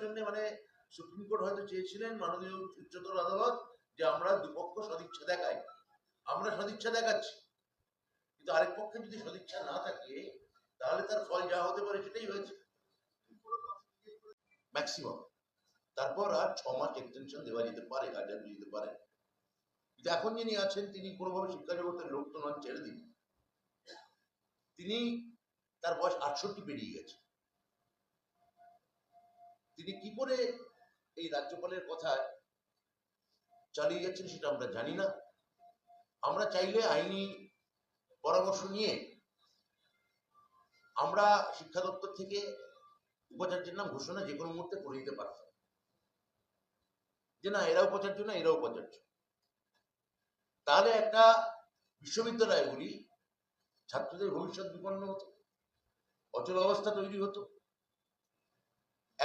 জন্য মানে supreme court হয়তো চেয়েছিলেন মাননীয় উচ্চতর আদালত যে আমরা দুপক্ষ সদিচ্ছা দেখাই। আমরা সদিচ্ছা দেখাচ্ছি। কিন্তু আরেক পক্ষে যদি সদিচ্ছা না থাকে, তাহলে তার ফল যা হতে পারে সেটাই হয়েছে। ম্যাক্সিমাম তারপর আর ছ মাস এক্সটেনশন দেওয়া যেতে পারে হাজার দিতে পারে। কিন্তু এখন যিনি আছেন, তিনি কোনোভাবে শিক্ষা জগতের লোক তো নন, ছেড়ে দিন। তিনি তার বয়স আটষট্টি পেরিয়ে গেছে। তিনি কি করে এই রাজ্যপালের কথা চালিয়ে যাচ্ছেন সেটা আমরা জানি না। আমরা চাইলে আইনি পরামর্শ নিয়ে আমরা শিক্ষা দপ্তর থেকে উপাচার্যের নাম ঘোষণা যে কোনো মুহূর্তে করে দিতে পারতাম যে না এরা উপাচার্য না এরা উপাচার্য। তাহলে একটা বিশ্ববিদ্যালয়গুলি ছাত্রদের ভবিষ্যৎ বিপন্ন হতো, অচল অবস্থা তৈরি হতো।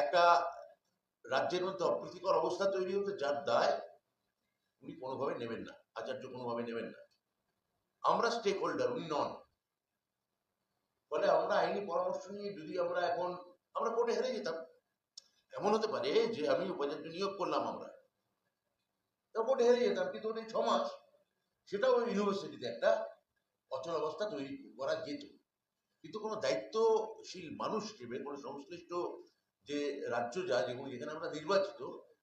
একটা রাজ্যের মধ্যে অপ্রীতিকর অবস্থা তৈরি হতো যার দায় উনি কোনোভাবে নেবেন না, আচার্য কোনোভাবে নেবেন না। আমরা স্টেক হোল্ডার উনি নন। ফলে আমরা আইনি পরামর্শ নিয়ে যদি আমরা এখন, আমরা কোর্টে হেরে যেতাম। এমন হতে পারে যে আমি উপাচার্য নিয়োগ করলাম আমরা। কোর্টে হেরে যেতাম, কিন্তু ওই ছ মাস, সেটাও ইউনিভার্সিটিতে একটা অচল অবস্থা তৈরি করা যেত। কিন্তু কোনো দায়িত্বশীল মানুষ হিসেবে, কোনো সংশ্লিষ্ট যে রাজ্য যা যেগুলো যেখানে আমরা নির্বাচিত,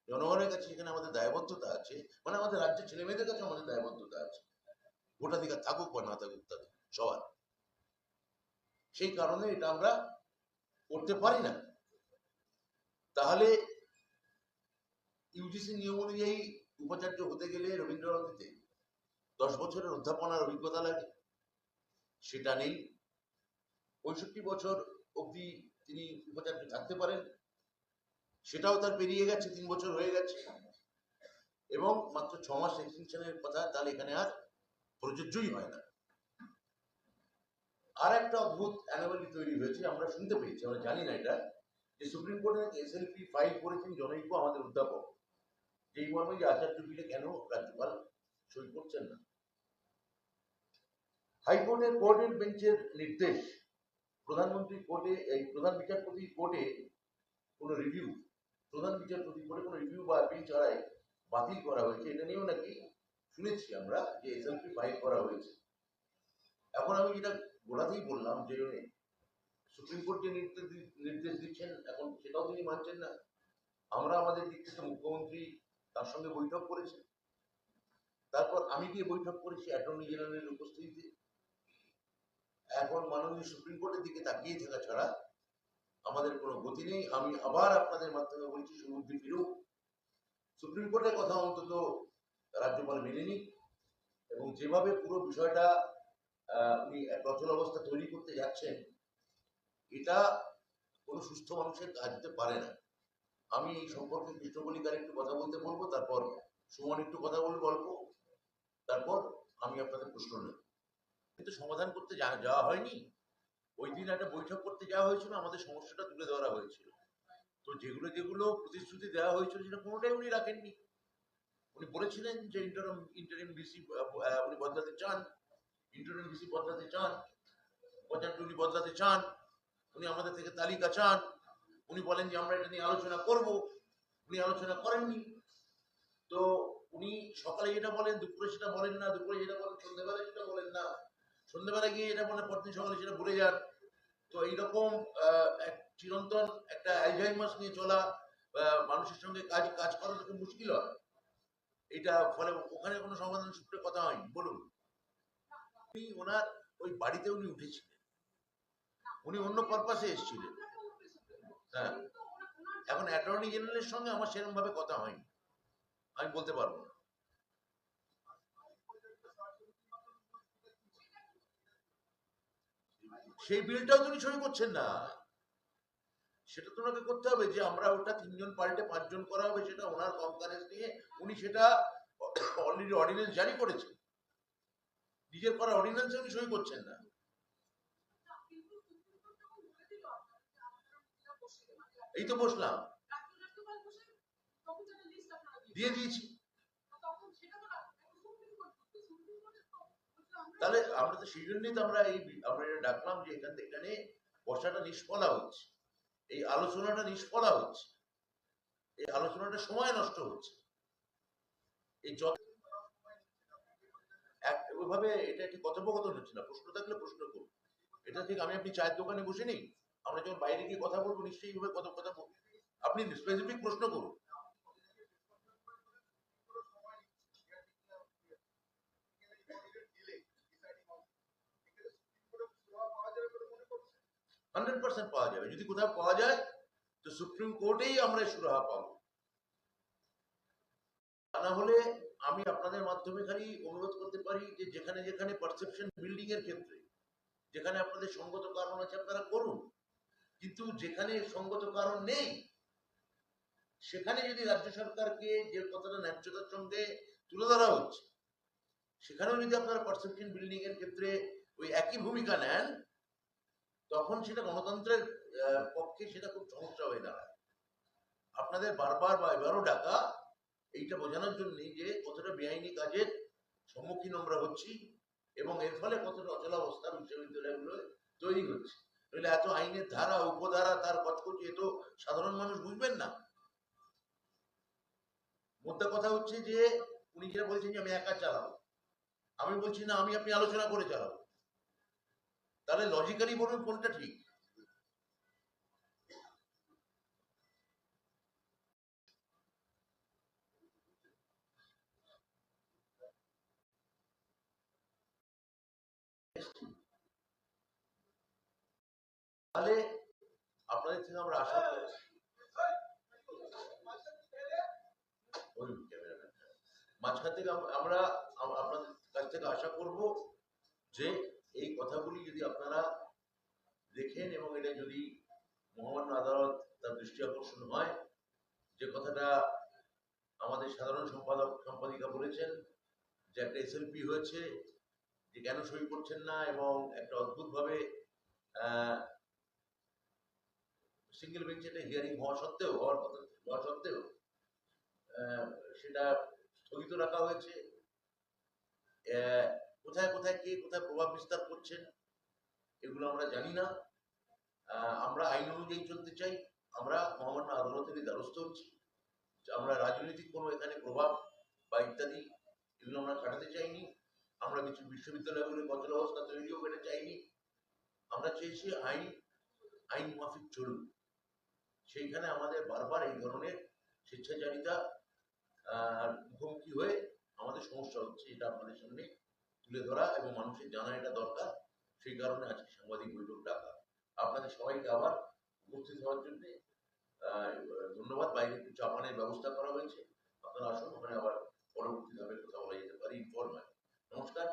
জনগণের কাছে সেখানে আমাদের দায়বদ্ধতা আছে মানে আমাদের রাজ্যের ছেলে মেয়েদের কাছে আমাদের দায়বদ্ধতা আছে। ভোটাধিকার থাকুক বা না থাকুক তাদের, সবার। সেই কারণে এটা আমরা করতে পারি না। তাহলে ইউজিসি নিয়ম অনুযায়ী উপাচার্য হতে গেলে রবীন্দ্রনাথীতে দশ বছরের অধ্যাপনার অভিজ্ঞতা লাগে। সেটা নেই। পঁয়ষট্টি বছর অবধি তিনি উপাচার্য থাকতে পারেন। সেটাও তার পেরিয়ে গেছে, তিন বছর হয়ে গেছে। এবং মাত্র ছ মাস এক্সটেনশনের কথা, তাহলে এখানে আর প্রযোজ্যই হয় না। আর একটা অদ্ভুত অ্যানোমালি তৈরি হয়েছে, আমরা শুনতে পেয়েছি, আমরা জানি না এটা, যে সুপ্রিম কোর্টে এসএলপি ফাইল করেছেন জনৈক আমাদের অধ্যাপক, যেই মর্মে যে আচার্য বিলে কেন রাজ্যপাল সই করছেন না। হাইকোর্টের কোর্টের বেঞ্চের নির্দেশ প্রধানমন্ত্রী কোর্টে, এই প্রধান বিচারপতি কোর্টে কোনো রিভিউ প্রধান বিচারপতি কোর্টে কোনো রিভিউ বা আপিল ছাড়াই বাতিল করা হয়েছে। এটা নিয়েও নাকি শুনেছি আমরা যে এসএলপি ফাইল করা হয়েছে। এখন আমি যেটা গোড়াতেই বললাম যে সুপ্রিম কোর্ট যে নির্দেশ দিচ্ছেন, এখন সেটাও তিনি মানছেন না। আমরা আমাদের দিক থেকে মুখ্যমন্ত্রী তার সঙ্গে বৈঠক করেছেন। তারপর আমি গিয়ে বৈঠক করেছি অ্যাটর্নি জেনারেলের উপস্থিতিতে। এখন মাননীয় সুপ্রিম কোর্টের দিকে তাকিয়ে থাকা ছাড়া আমাদের কোনো গতি নেই। আমি আবার আপনাদের মাধ্যমে বলছি সুবুদ্ধি ফিরুক সুপ্রিম কোর্টের কথা অন্তত রাজ্যপাল মেনে নিক এবং যেভাবে পুরো বিষয়টা উনি অচল অবস্থা তৈরি করতে যাচ্ছেন, এটা কোনো সুস্থ মানুষের কাজ দিতে পারে না। আমি এই সম্পর্কে কৃষ্ণকলিকার একটু কথা বলতে বলব, তারপর সুমন একটু কথা বলব অল্প তারপর আমি আপনাদের প্রশ্ন নেব। কিন্তু সমাধান করতে যাওয়া হয়নি। ওই দিন একটা বৈঠক করতে যাওয়া হয়েছিল, আমাদের সমস্যাটা তুলে ধরা হয়েছিল। তো যেগুলো যেগুলো প্রতিশ্রুতি দেওয়া হয়েছিল সেটা কোনোটাই উনি রাখেননি। উনি বলেছিলেন যে ইন্টারিম ইন্টারিম বিসি উনি বদলাতে চান। ইন্টারিম বিসি বদলাতে চান। উপাচার্য উনি বদলাতে চান। উনি আমাদের থেকে তালিকা চান। উনি বলেন যে আমরা এটা নিয়ে আলোচনা করব। উনি আলোচনা করেননি। তো উনি সকালে যেটা বলেন, দুপুরে সেটা বলেন না, দুপুরে যেটা বলেন, সন্ধ্যেবেলায় সেটা বলেন না। সন্ধ্যেবেলা গিয়ে এটা বলে পরদিন সকালে সেটা ভুলে যান। তো এইরকম এক চিরন্তন একটা অ্যালঝাইমাস নিয়ে চলা মানুষের সঙ্গে কাজ কাজ করা খুব মুশকিল হয়। এটা ফলে ওখানে কোনো সমাধান সূত্রে কথা হয়নি। বলুন। উনি ওনার, ওই বাড়িতে উনি উঠেছিলেন। উনি অন্য পারপাসে এসেছিলেন। হ্যাঁ। এখন অ্যাটর্নি জেনারেলের সঙ্গে আমার সেরকম ভাবে কথা হয়নি। আমি বলতে পারব না। সেই বিলটাও উনি সই করছেন না। সেটা তো ওনাকে করতে হবে যে আমরা ওটা তিনজন পাল্টে পাঁচজন করা হবে, সেটা ওনার কনফারেন্স নিয়ে উনি সেটা অলরেডি অর্ডিন্যান্স জারি করেছেন নিজের করা অর্ডিন্যান্সে উনি সই করছেন না। এই তো বসলাম। দিয়ে দিয়েছি। তাহলে আমরা তো সেই জন্যই তো আমরা এই আমরা এটা ডাকলাম যে এখান থেকে এখানে বসাটা নিষ্ফলা হচ্ছে। এই আলোচনাটা নিষ্ফলা হচ্ছে। এই আলোচনাটা সময় নষ্ট হচ্ছে। এই যত ওইভাবে এটা একটি কথোপকথন হচ্ছে না। প্রশ্ন থাকলে প্রশ্ন করুন। এটা ঠিক আমি আপনি চায়ের দোকানে বসে নেই। আমরা যখন বাইরে গিয়ে কথা বলব, নিশ্চয়ই এইভাবে কথা কথা বলব। আপনি স্পেসিফিক প্রশ্ন করুন। হান্ড্রেড পার্সেন্ট পাওয়া যাবে। যদি কোথাও পাওয়া যায়, তো সুপ্রিম কোর্টেই আমরা সুরাহা পাবো। না হলে আমি আপনাদের মাধ্যমে খালি অনুরোধ করতে পারি যে যেখানে যেখানে পারসেপশন বিল্ডিং এর ক্ষেত্রে, যেখানে আপনাদের সঙ্গত কারণ আছে আপনারা করুন। কিন্তু যেখানে সঙ্গত কারণ নেই, সেখানে যদি রাজ্য সরকারকে যে কথাটা ন্যায্যতার সঙ্গে তুলে ধরা হচ্ছে, সেখানেও যদি আপনারা পারসেপশন বিল্ডিং এর ক্ষেত্রে ওই একই ভূমিকা নেন তখন সেটা গণতন্ত্রের পক্ষে সেটা খুব সমস্যা হয়ে দাঁড়ায়। আপনাদের বারবার বা এবারও ডাকা, এইটা বোঝানোর জন্যই যে কতটা বেআইনি কাজের সম্মুখীন আমরা হচ্ছি এবং এর ফলে কতটা অচলাবস্থা বিশ্ববিদ্যালয়গুলো তৈরি হচ্ছে। নইলে এত আইনের ধারা, উপধারা, তার কচকচি, এ তো সাধারণ মানুষ বুঝবেন না। মোদ্দা কথা হচ্ছে যে, উনি যেটা বলছেন যে আমি একা চালাবো। আমি বলছি না, আমি আপনি আলোচনা করে চালাবো। তাহলে লজিক্যালি বলুন কোনটা ঠিক? তাহলে আপনাদের থেকে আমরা আশা করছি। মাঝখান থেকে আমরা আপনাদের কাছ থেকে আশা করব যে এই কথাগুলি যদি আপনারা দেখেন এবং এটা যদি মহামান্য আদালত তার দৃষ্টি আকর্ষণ হয়, যে কথাটা আমাদের সাধারণ সম্পাদক, সম্পাদিকা বলেছেন, যে একটা এসএলপি হয়েছে, যে কেন সই করছেন না এবং একটা অদ্ভুতভাবে সিঙ্গেল বেঞ্চে একটা হিয়ারিং হওয়া সত্ত্বেও, হওয়ার কথা, হওয়া সত্ত্বেও সেটা স্থগিত রাখা হয়েছে। কোথায় কোথায় কে, কোথায় প্রভাব বিস্তার করছেন, এগুলো আমরা জানি না। আমরা আইন অনুযায়ী চলতে চাই। আমরা মহামান্য আদালতের দ্বারস্থ হচ্ছি। আমরা রাজনৈতিক কোনো এখানে প্রভাব বা ইত্যাদি এগুলো আমরা কাটাতে চাইনি। আমরা কিছু বিশ্ববিদ্যালয়গুলোর কচলা অবস্থা তৈরিও করতে চাইনি। আমরা চেয়েছি আইন আইন মাফিক চলুক। সেইখানে আমাদের বারবার এই ধরনের স্বেচ্ছাচারিতা মুখোমুখি হয়ে আমাদের সমস্যা হচ্ছে, এটা আপনাদের সামনে তুলে ধরা এবং মানুষের জানা এটা দরকার। সেই কারণে আজকে সাংবাদিক বৈঠক ডাকা। আপনাদের সবাইকে আবার উপস্থিত হওয়ার জন্য ধন্যবাদ। বাইরে একটু চাপানের ব্যবস্থা করা হয়েছে। আপনারা আসুন, ওখানে আবার পরবর্তীভাবে কথা বলা যেতে পারে ইনফরমাল নমস্কার।